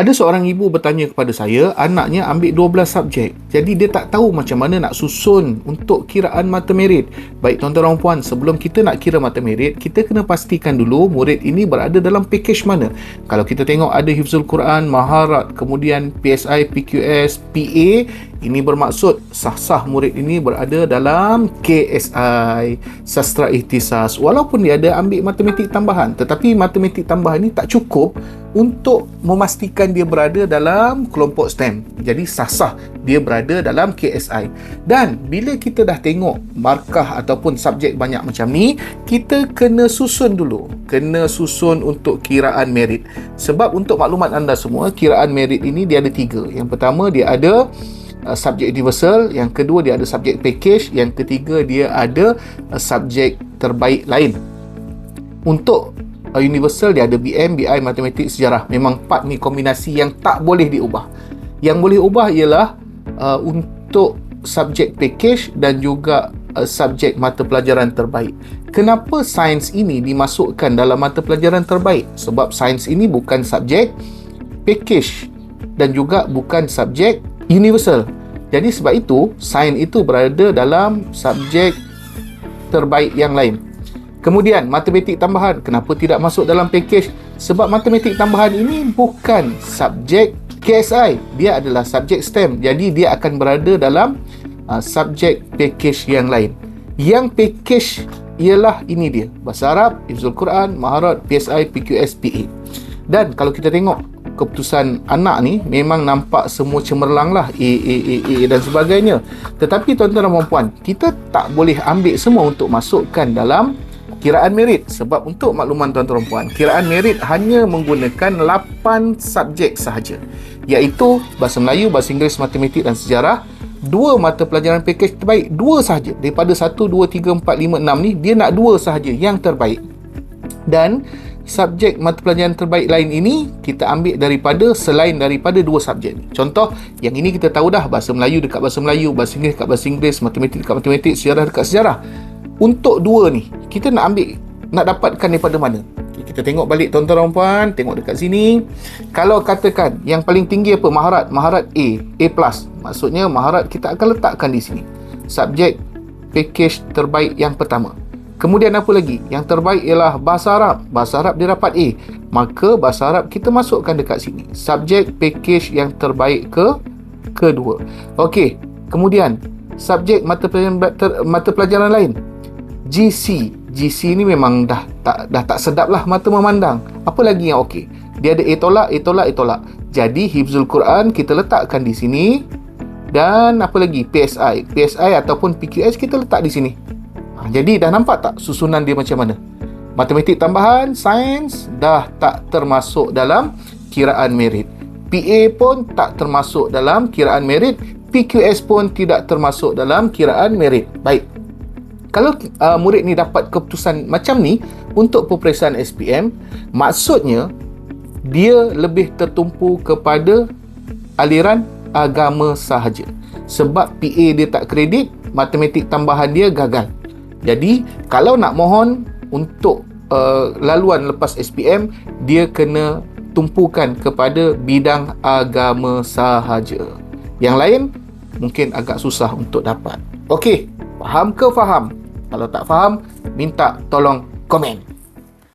Ada seorang ibu bertanya kepada saya, anaknya ambil 12 subjek. Jadi dia tak tahu macam mana nak susun untuk kiraan mata merit. Baik tuan-tuan dan puan, sebelum kita nak kira mata merit, kita kena pastikan dulu murid ini berada dalam package mana. Kalau kita tengok ada Hifzul Quran, Maharat, kemudian PSI, PQS, PA, ini bermaksud sah-sah murid ini berada dalam KSI, Sastra Ihtisas. Walaupun dia ada ambil matematik tambahan, tetapi matematik tambahan ini tak cukup untuk memastikan dia berada dalam kelompok STEM. Jadi sah-sah dia berada dalam KSI. Dan bila kita dah tengok markah ataupun subjek banyak macam ni, kita kena susun dulu. Kena susun untuk kiraan merit. Sebab untuk maklumat anda semua, kiraan merit ini dia ada tiga. Yang pertama dia ada uh, subjek universal, yang kedua dia ada subjek package, yang ketiga dia ada uh, subjek terbaik lain. Untuk uh, universal dia ada BM, BI, matematik, sejarah. Memang empat ni kombinasi yang tak boleh diubah. Yang boleh ubah ialah uh, untuk subjek package dan juga uh, subjek mata pelajaran terbaik. Kenapa sains ini dimasukkan dalam mata pelajaran terbaik? Sebab sains ini bukan subjek package dan juga bukan subjek universal. Jadi sebab itu sains itu berada dalam subjek terbaik yang lain. Kemudian matematik tambahan kenapa tidak masuk dalam package? Sebab matematik tambahan ini bukan subjek KSI, dia adalah subjek STEM. Jadi dia akan berada dalam uh, subjek package yang lain. Yang package ialah ini dia. Bahasa Arab, Hifzul Quran, Maharat, PSI, PQS, PA. Dan kalau kita tengok keputusan anak ni memang nampak semua cemerlang lah A, A, A, A dan sebagainya. Tetapi tuan-tuan dan puan kita tak boleh ambil semua untuk masukkan dalam kiraan merit. Sebab untuk makluman tuan-tuan dan puan kiraan merit hanya menggunakan 8 subjek sahaja. Iaitu bahasa Melayu, bahasa Inggeris, matematik dan sejarah. Dua mata pelajaran package terbaik dua sahaja. Daripada 1, 2, 3, 4, 5, 6 ni dia nak dua sahaja yang terbaik. Dan subjek mata pelajaran terbaik lain ini kita ambil daripada selain daripada dua subjek ni. Contoh, yang ini kita tahu dah bahasa Melayu dekat bahasa Melayu, bahasa Inggeris dekat bahasa Inggeris, matematik dekat matematik, sejarah dekat sejarah. Untuk dua ni, kita nak ambil nak dapatkan daripada mana? Kita tengok balik tuan-tuan dan puan, tengok dekat sini. Kalau katakan yang paling tinggi apa? Maharat, Maharat A, A+. Maksudnya maharat kita akan letakkan di sini. Subjek package terbaik yang pertama. Kemudian apa lagi? Yang terbaik ialah bahasa Arab. Bahasa Arab dia dapat A. Maka bahasa Arab kita masukkan dekat sini. Subjek package yang terbaik ke kedua. Okey. Kemudian subjek mata pelajaran mata pelajaran lain. GC. GC ni memang dah tak dah tak sedap lah mata memandang. Apa lagi yang okey? Dia ada A tolak, A tolak, A tolak. Jadi Hifzul Quran kita letakkan di sini dan apa lagi? PSI. PSI ataupun PQS kita letak di sini. Ha, jadi dah nampak tak susunan dia macam mana? Matematik tambahan, sains dah tak termasuk dalam kiraan merit. PA pun tak termasuk dalam kiraan merit. PQS pun tidak termasuk dalam kiraan merit. Baik. Kalau uh, murid ni dapat keputusan macam ni untuk peperiksaan SPM, maksudnya dia lebih tertumpu kepada aliran agama sahaja. Sebab PA dia tak kredit, matematik tambahan dia gagal. Jadi kalau nak mohon untuk uh, laluan lepas SPM dia kena tumpukan kepada bidang agama sahaja. Yang lain mungkin agak susah untuk dapat. Okey, faham ke faham? Kalau tak faham, minta tolong komen.